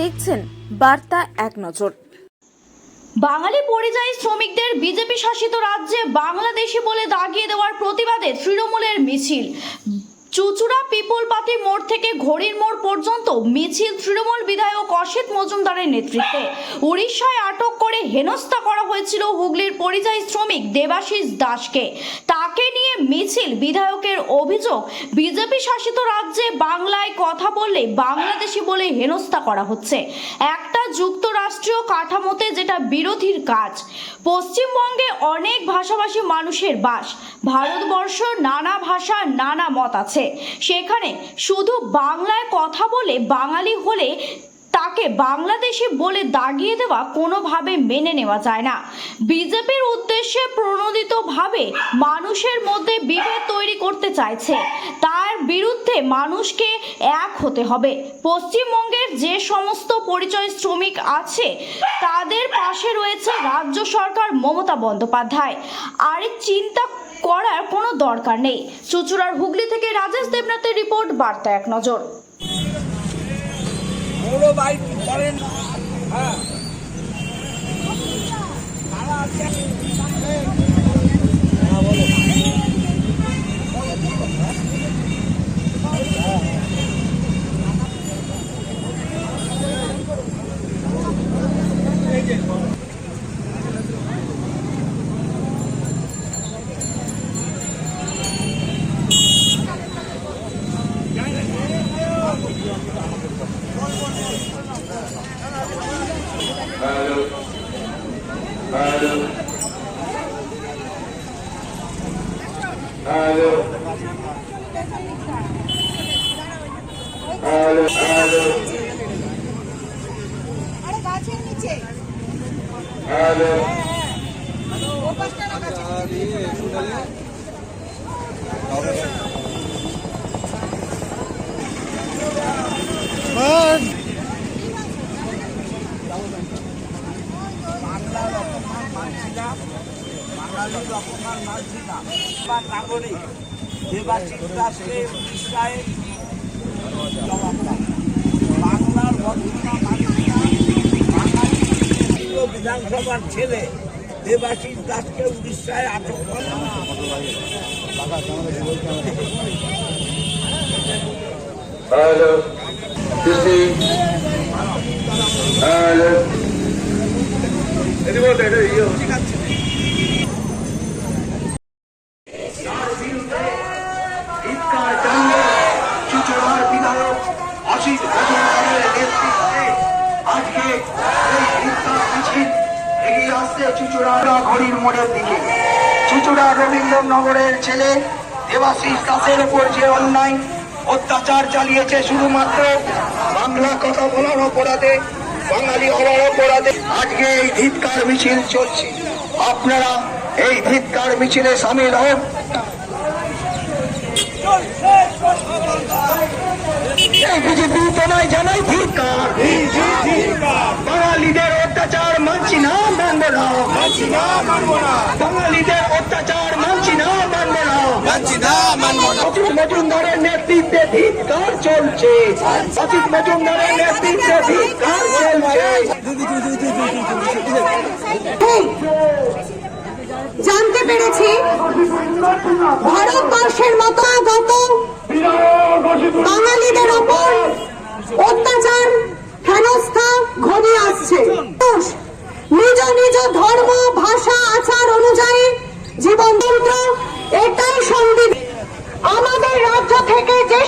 দেখছেন বার্তা এক নজর। বাঙালি পরিযায়ী শ্রমিকদের বিজেপি শাসিত রাজ্যে বাংলাদেশি বলে দাগিয়ে দেওয়ার প্রতিবাদে তৃণমূলের মিছিল। চুচুড়া পিপল পাতি মোড় থেকে ঘড়ির মোড় পর্যন্ত মিছিল তৃণমূল বিধায়ক অসিত মজুমদারের নেতৃত্বে। উড়িষ্যায় আটক করে হেনস্থা করা হয়েছিল হুগলির পরিযায়ী শ্রমিক দেবাশিস দাসকে। তাকে নিয়ে মিছিল বিধায়কের অভিযোগ। বিজেপি শাসিত রাজ্যে বাংলায় কথা বললে বাংলাদেশি বলে হেনস্থা করা হচ্ছে। একটা যুক্তরাষ্ট্রীয় কাঠামোতে যেটা বিরোধীর কাজ। পশ্চিমবঙ্গে অনেক ভাষাভাষী মানুষের বাস। ভারতবর্ষ নানা ভাষা নানা মত আছে। সেখানে শুধু বাংলায় কথা বলে বাঙালি হলে তাকে বাংলাদেশি বলে দাগিয়ে দেওয়া কোনোভাবে মেনে নেওয়া যায় না। বিজেপির উদ্দেশ্যে প্রণোদিতভাবে মানুষের মধ্যে বিভেদ তৈরি করতে চাইছে। তার বিরুদ্ধে মানুষকে এক হতে হবে। পশ্চিমবঙ্গের যে সমস্ত পরিচয় শ্রমিক আছে, তাদের পাশে রয়েছে রাজ্য সরকার মমতা বন্দ্যোপাধ্যায়। আর চিন্তা করার কোনো দরকার নেই। চুচুড়ার হুগলি থেকে রাজেশ দেবনাথের রিপোর্ট, বার্তা এক নজর। বড় বাইক করেন হ্যাঁ. Hello. Hello. Hello. আরে গাছের নিচে Hello. ও পাশটা না গাছের নিচে। বাংলার অপমান মানছি না নাগরিক বাংলার বর্তমান বিধানসভার ছেলে দেবাশিস দাসকে উড়িষ্যায় আটক করা Hello. Sissy. Hello. এদিকে বলতে এটা ইয়ে ভিক্ষার জন্য চুচড়ার বিধায়ক অসিত মজুমদারের নেতৃত্বে আজকে এই ভিক্ষার মিছিল এগিয়ে আসছে চুচুড়া ঘড়ির মোড়ের দিকে। চুচুড়া রবীন্দ্রনগরের ছেলে দেবাশিস দাসের উপর যে অন্যায় অত্যাচার চালিয়েছে শুধুমাত্র বাংলা কথা বলার অপরাধে, বাঙালি হওয়ার অপরাধে, আজকে এই ধিৎকার মিছিল চলছে। আপনারা এই ধিৎকার মিছিলে সামিল এই বিজেপি তোমায় জানাই ধিক্কার বাঙালিদের অত্যাচার মানছি না মানব না। মানছি না মানব না। বাঙালিদের অত্যাচার মানছি না মানব না। মানছি না মানব না। মজুমদারের নেতৃত্বে ধিক্কার চলছে। মজুমদারের নেতৃত্বে ধিক্কার চলছে। জানতে পেরেছি ভারতবর্ষের মতো গত বাঙালিদের ওপর অত্যাচার হেনস্থা ঘনিয়ে আসছে। ধর্ম ভাষা আচার অনুযায়ী জীবন এটাই সংবিধান। আমাদের রাজ্য থেকে যে